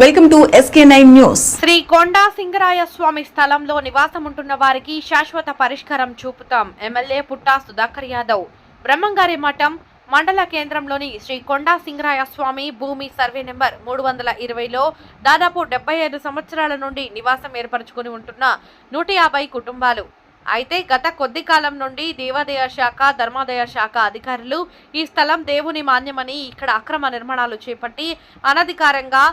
Welcome to SK nine news. Shri Konda Singaraya Swami స్థలంలో నివాసం ఉంటున్న వారికి శాశ్వత పరిష్కారం చూపుతాం. ఎమ్మెల్యే పుట్టా సుధాకర్ యాదవ్. బ్రహ్మంగారి మఠం మండల కేంద్రంలోని శ్రీ కొండా సింగరాయ స్వామి భూమి సర్వే నెంబర్ మూడు వందల ఇరవైలో దాదాపు డెబ్బై ఐదు సంవత్సరాల నుండి నివాసం ఏర్పరచుకుని ఉంటున్న నూట యాభై కుటుంబాలు. అయితే గత కొద్ది కాలం నుండి దేవాదాయ శాఖ ధర్మాదాయ శాఖ అధికారులు ఈ స్థలం దేవుని మాన్యమని ఇక్కడ అక్రమ నిర్మాణాలు చేపట్టి అనధికారంగా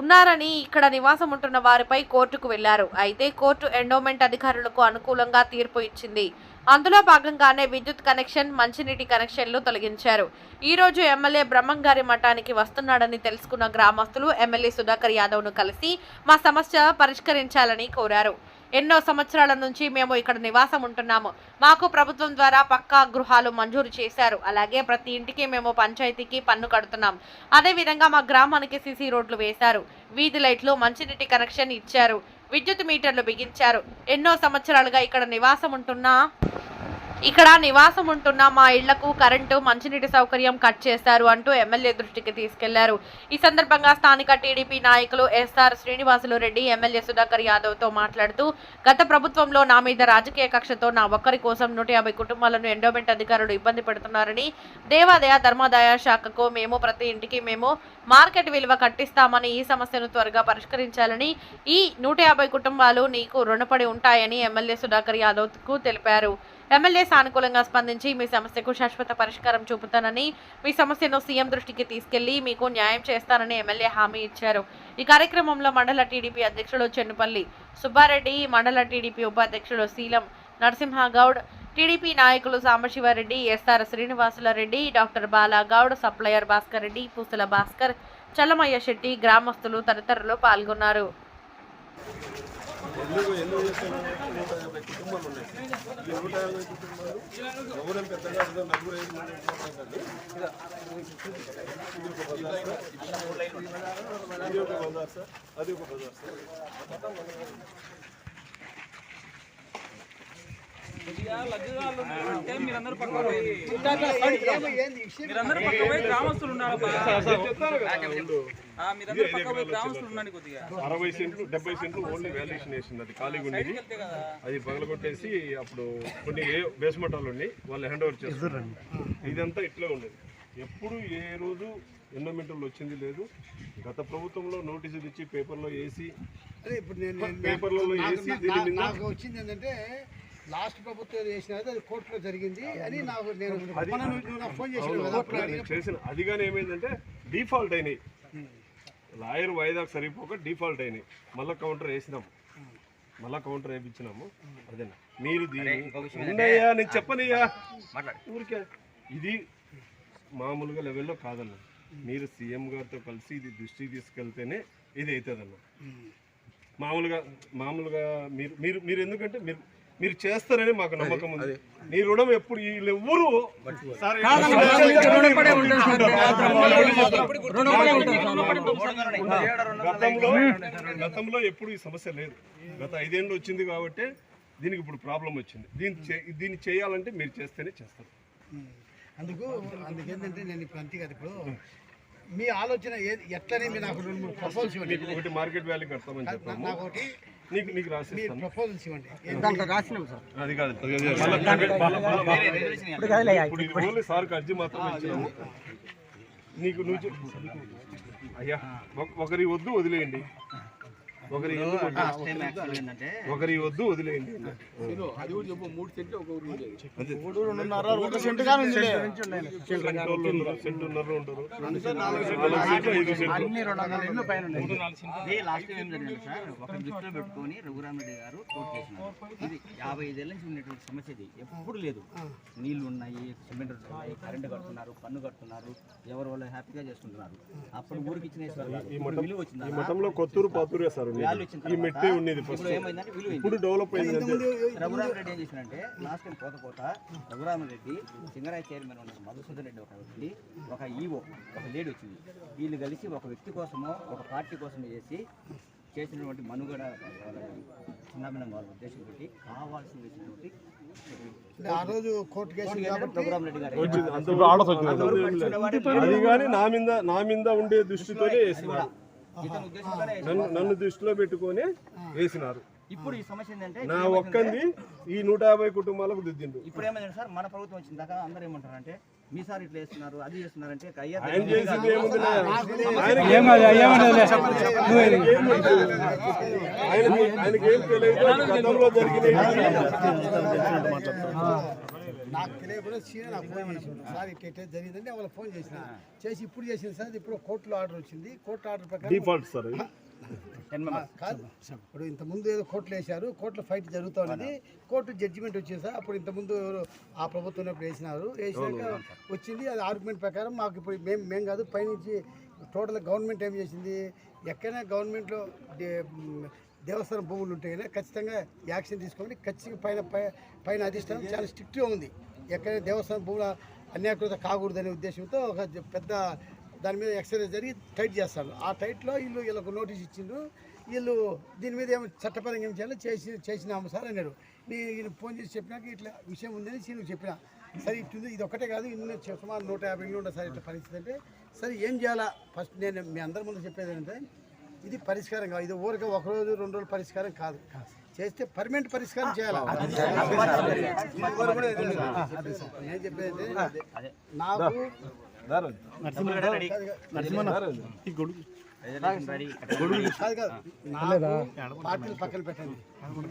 ఉన్నారని ఇక్కడ నివాసం ఉంటున్న వారిపై కోర్టుకు వెళ్ళారు. అయితే కోర్టు ఎండోమెంట్ అధికారులకు అనుకూలంగా తీర్పు ఇచ్చింది. అందులో భాగంగానే విద్యుత్ కనెక్షన్ మంచినీటి కనెక్షన్లు తొలగించారు. ఈ రోజు ఎమ్మెల్యే బ్రహ్మంగారి మఠానికి వస్తున్నాడని తెలుసుకున్న గ్రామస్తులు ఎమ్మెల్యే సుధాకర్ యాదవ్ను కలిసి మా సమస్య పరిష్కరించాలని కోరారు. ఎన్నో సంవత్సరాల నుంచి మేము ఇక్కడ నివాసం ఉంటున్నాము. మాకు ప్రభుత్వం ద్వారా పక్కా గృహాలు మంజూరు చేశారు. అలాగే ప్రతి ఇంటికి మేము పంచాయతీకి పన్ను కడుతున్నాం. అదేవిధంగా మా గ్రామానికి సీసీ రోడ్లు వేశారు. వీధి లైట్లు మంచినీటి కనెక్షన్ ఇచ్చారు. విద్యుత్ మీటర్లు బిగించారు. ఎన్నో సంవత్సరాలుగా ఇక్కడ నివాసం ఉంటున్నా ఇక్కడ నివాసం ఉంటున్న మా ఇళ్ళకు కరెంటు మంచినీటి సౌకర్యం కట్ చేశారు అంటూ ఎమ్మెల్యే దృష్టికి తీసుకెళ్ళారు. ఈ సందర్భంగా స్థానిక టీడీపీ నాయకులు ఎస్ఆర్ శ్రీనివాసులు రెడ్డి ఎమ్మెల్యే సుధాకర్ యాదవ్తో మాట్లాడుతూ గత ప్రభుత్వంలో నా మీద రాజకీయ కక్షతో నా ఒక్కరి కోసం నూట యాభై కుటుంబాలను ఎండోమెంట్ అధికారులు ఇబ్బంది పెడుతున్నారని దేవాదాయ ధర్మాదాయ శాఖకు మేము ప్రతి ఇంటికి మేము మార్కెట్ విలువ కట్టిస్తామని ఈ సమస్యను త్వరగా పరిష్కరించాలని ఈ నూట యాభై కుటుంబాలు నీకు రుణపడి ఉంటాయని ఎమ్మెల్యే సుధాకర్ యాదవ్కు తెలిపారు. ఎమ్మెల్యే సానుకూలంగా స్పందించి మీ సమస్యకు శాశ్వత పరిష్కారం చూపుతానని మీ సమస్యను సీఎం దృష్టికి తీసుకెళ్ళి మీకు న్యాయం చేస్తానని ఎమ్మెల్యే హామీ ఇచ్చారు. ఈ కార్యక్రమంలో మండల టీడీపీ అధ్యక్షుడు చెన్నుపల్లి సుబ్బారెడ్డి మండల టీడీపీ ఉపాధ్యక్షుడు శీలం నరసింహగౌడ్ టీడీపీ నాయకులు Sambasivareddy SR Srinivasulareddy doctor Balagoud supplier Bhaskar Reddy Pusala Bhaskar Challamayya Shetty గ్రామస్తులు తదితరులు పాల్గొన్నారు. ఎందుకు ఎందుకు చేస్తున్నారు? నూట యాభై కుటుంబాలు ఉన్నాయి. ఈ నూట యాభై కుటుంబాలు గౌరవం పెద్దగా ఏదో నలుగురు ఐదు మంది ఉంటున్నారు ఇది ఒక బజార్ సార్. ఇది ఒక బజార్ సార్. అది ఒక బజార్ సార్. మీరందరూ పక్క పోయి గ్రామస్తులు అరవై సెంట్లు డెబ్బై సెంట్లు ఓన్లీ వాల్యుయేషన్ వేసింది. అది ఖాళీగా ఉండేది. అది పగలగొట్టేసి అప్పుడు కొన్ని ఏ బేస్మెంట్ వాళ్ళు ఉన్నాయి వాళ్ళు హ్యాండ్ ఓవర్ చేస్తారు. ఇదంతా ఇట్లే ఉండేది. ఎప్పుడు ఏ రోజు ఎండోమెంటల్ వచ్చింది లేదు. గత ప్రభుత్వంలో నోటీసులు ఇచ్చి పేపర్లో వేసి అదే ఇప్పుడు నేను పేపర్లలో వేసి నాకు వచ్చింది ఏంటంటే లాస్ట్ ప్రభుత్వం చేసినది అది కోర్టులో జరిగింది అని నాకు నేను నాకు ఫోన్ చేసిన కదా. అప్పుడు అడిగిన- చేసిన అది కానీ ఏమైందంటే డిఫాల్ట్ అయినాయి. లాయర్ వాయిదాకు సరిపోక డిఫాల్ట్ అయినాయి. మళ్ళీ కౌంటర్ వేసినాము. మళ్ళా కౌంటర్ వేయించినాము. అదేనా? మీరు దీన్ని ఉండయ్యా నేను చెప్పనయ్యా ఊరికే. ఇది మామూలుగా లెవెల్లో కాదన్న. మీరు సీఎం గారితో కలిసి ఇది దృష్టికి తీసుకెళ్తేనే ఇది అవుతుందన్న. మామూలుగా మామూలుగా మీరు మీరు మీరు ఎందుకంటే మీరు మీరు చేస్తారని మాకు నమ్మకం ఉంది. నీ రుణం ఎప్పుడు వీళ్ళు ఎవ్వరు గతంలో గతంలో ఎప్పుడు ఈ సమస్య లేదు. గత ఐదేళ్ళు వచ్చింది కాబట్టి దీనికి ఇప్పుడు ప్రాబ్లం వచ్చింది. దీన్ని చే- దీన్ని చేయాలంటే మీరు చేస్తేనే చేస్తారు. అందుకు అందుకేంటంటే నేను ఇప్పుడు అంతే కదా ఇప్పుడు మీ ఆలోచన ఏది ఎట్లనే మీరు నాకు రెండు మూడు ప్రపోజల్స్ ఇవ్వండి. ఒకటి మార్కెట్ వాల్యూ కడతామని నాకు ఒకటి నీకు నీకు రాసిస్తాను. ప్రపోజల్స్ ఇవ్వండి. అది కాదు. ఇప్పుడు ఇది ఓన్లీ సార్కి అర్జీ మాత్రమే ఇచ్చినాము. నీకు నువ్వు. అయ్యా ఒక- ఒకరి వద్దు వదిలేయండి. ఒకరి వద్దు? వదిలేయండి. ఒకరి వద్దు వదిలేయండి సెంట్లు, లాస్ట్ ఏం జరిగింది సార్? ఒక దృష్టిలో పెట్టుకొని రఘురామరెడ్డి గారు కోర్టు చేసినారు ఇది యాభై ఐదేళ్ళ నుంచి ఉన్నటువంటి సమస్య ఇది. ఎప్పుడు లేదు. నీళ్ళు ఉన్నాయి సిమెంట్ ఉన్నాయి కరెంట్ కడుతున్నారు పన్ను కడుతున్నారు ఎవరు వాళ్ళు హ్యాపీగా చేసుకుంటున్నారు. అప్పుడు ఊరికి ఇచ్చిన విలువ వచ్చిందా? కొత్తూరు పాతూరే సార్ ఈ మెట్టే ఉండేది ఇప్పుడు ఫస్ట్ ఏమైందంటే విలువ ఇప్పుడు డెవలప్ అయిందంటే రఘురామరెడ్డి ఏం చేసినంటే లాస్ట్ టైం పోత పోత రఘురామరెడ్డి సింగరాయ చైర్మన్ ఉన్న మధుసూదన్ రెడ్డి ఒక వ్యక్తి ఒక ఈవో ఒక లేడీ వచ్చింది. వీళ్ళు కలిసి ఒక వ్యక్తి కోసమో ఒక పార్టీ కోసం చేసి చేసినటువంటి మనుగడ చిన్నభిన్నం వాళ్ళ ఉద్దేశం పెట్టి కావాల్సిన వచ్చినటువంటి నా మీద నా మీద ఉండే దృష్టితోనే నన్ను నన్ను దృష్టిలో పెట్టుకొని వేసినారు. ఇప్పుడు ఈ సమస్య ఏంటంటే నా ఒక్కంది ఈ నూట యాభై కుటుంబాలకు దిద్దిండు ఇప్పుడు ఏమైంది సార్ మన ప్రభుత్వం వచ్చిన దాకా అందరూ ఏమంటారు అంటే మీ సార్ ఇట్లా వేస్తున్నారు అది చేస్తున్నారు అంటే ఆయన చేసింది ఏముంది? ఆయనకి ఏం తెలియదు గతంలో నాకు తెలియకుండా సీనియర్ నాకు ఫోన్ చేసిండు. సార్ ఇట్లా ఇట్లా జరిగిందంటే వాళ్ళ ఫోన్ చేసిన. చేసి ఇప్పుడు చేసింది సార్ ఇప్పుడు కోర్టులో ఆర్డర్ వచ్చింది. కోర్టు ఆర్డర్ ప్రకారం డిఫాల్ట్ సార్ కాదు. ఇప్పుడు ఇంత ముందు ఏదో కోర్టులో వేశారు కోర్టులో ఫైట్ జరుగుతూ ఉన్నది. కోర్టు జడ్జిమెంట్ వచ్చింది సార్. అప్పుడు ఇంత ముందు ఎవరు ఆ ప్రభుత్వం వేసినారు. వేసినాక వచ్చింది. అది ఆర్గ్యుమెంట్ ప్రకారం మాకు ఇప్పుడు మేము మేము కాదు పైనుంచి టోటల్ గవర్నమెంట్ ఏం చేసింది? ఎక్కడైనా గవర్నమెంట్లో దేవస్థానం భూములు ఉంటే కనుక ఖచ్చితంగా యాక్షన్ తీసుకోమని ఖచ్చితంగా పైన పై- పైన అధిష్టానం చాలా స్ట్రిక్ట్గా ఉంది. ఎక్కడ దేవస్థానం భూముల అన్యాకృత కాకూడదనే ఉద్దేశంతో ఒక పెద్ద దాని మీద ఎక్సర్సైజ్ జరిగి టైట్ చేస్తాను ఆ టైట్లో వీళ్ళు వీళ్ళకు నోటీస్ ఇచ్చిండ్రు. వీళ్ళు దీని మీద ఏమో చట్టపరంగా ఏం చేయాలో చేసి చేసినాము సార్ అన్నారు నేను ఫోన్ చేసి చెప్పినాక ఇట్లా విషయం ఉందని సీను చెప్పిన. సరే ఇట్టుంది ఇది ఒకటే కాదు ఇన్ని సుమారు నూట యాభై ఇల్లు ఉండదు సార్ ఇట్లా పరిస్థితి అంటే. సరే ఏం చేయాలా? ఫస్ట్ నేను మీ అందరి ముందు చెప్పేది ఏంటంటే ఇది పరిష్కారం కాదు. ఇది ఊరికే ఒక రోజు రెండు రోజులు పరిష్కారం కాదు. చేస్తే పర్మనెంట్ పరిష్కారం చేయాలి? అదే సార్. నేను చెప్పేది ఏంటంటే, నాకు దారం. కాదు కాదు. నాకు పార్టీలు పక్కన పెట్టండి.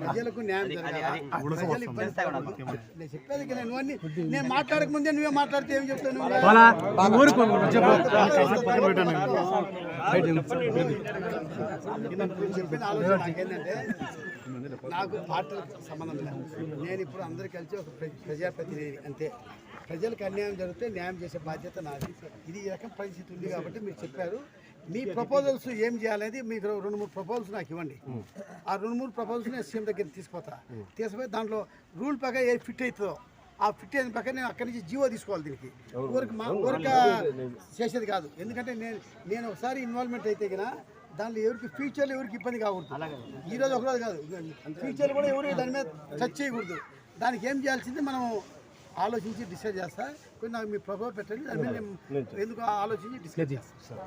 ప్రజలకు న్యాయం జరగాలి. ప్రజలు ఇబ్బంది పడకూడదు. నేను చెప్పేది నువ్వు అన్ని నేను మాట్లాడక ముందే నువ్వే మాట్లాడితే ఏం? నేను చెప్పిన ఆలోచన నాకేంటంటే నాకు పార్టీలకు సంబంధం లేదు. నేను ఇప్పుడు అందరు కలిసి ఒక ప్ర- ప్రజాప్రతినిధి అంతే ప్రజలకు అన్యాయం జరిగితే న్యాయం చేసే బాధ్యత నాది. ఇది ఈ రకం పరిస్థితి ఉంది కాబట్టి మీరు చెప్పారు. మీ ప్రపోజల్స్ ఏం చేయాలనేది మీకు రెండు మూడు ప్రపోజల్స్ నాకు ఇవ్వండి. ఆ రెండు మూడు ప్రపోజల్స్ నేను సీఎం దగ్గర తీసుకుపోతా. తీసుకుపోయి దాంట్లో రూల్ ప్రకారం ఏ ఫిట్ అవుతుందో ఆ ఫిట్ అయిన ప్రకారం నేను అక్కడి నుంచి జీవో తీసుకోవాలి దీనికి. ఊరికి మా ఊరిక చేసేది కాదు. ఎందుకంటే నేను నేను ఒకసారి ఇన్వాల్వ్మెంట్ అయితే కనుక దాంట్లో ఎవరికి ఫ్యూచర్లో ఎవరికి ఇబ్బంది కాకూడదు. ఈ రోజు ఒకరోజు కాదు. ఫ్యూచర్లో కూడా ఎవరు దాని మీద టచ్ చేయకూడదు. దానికి ఏం చేయాల్సింది మనం ఆలోచించి డిసైడ్ చేస్తా. కొన్ని నాకు మీ ప్రభావం పెట్టండి. దాని మీద నేను ఎందుకు ఆలోచించి డిస్కస్ చేస్తాను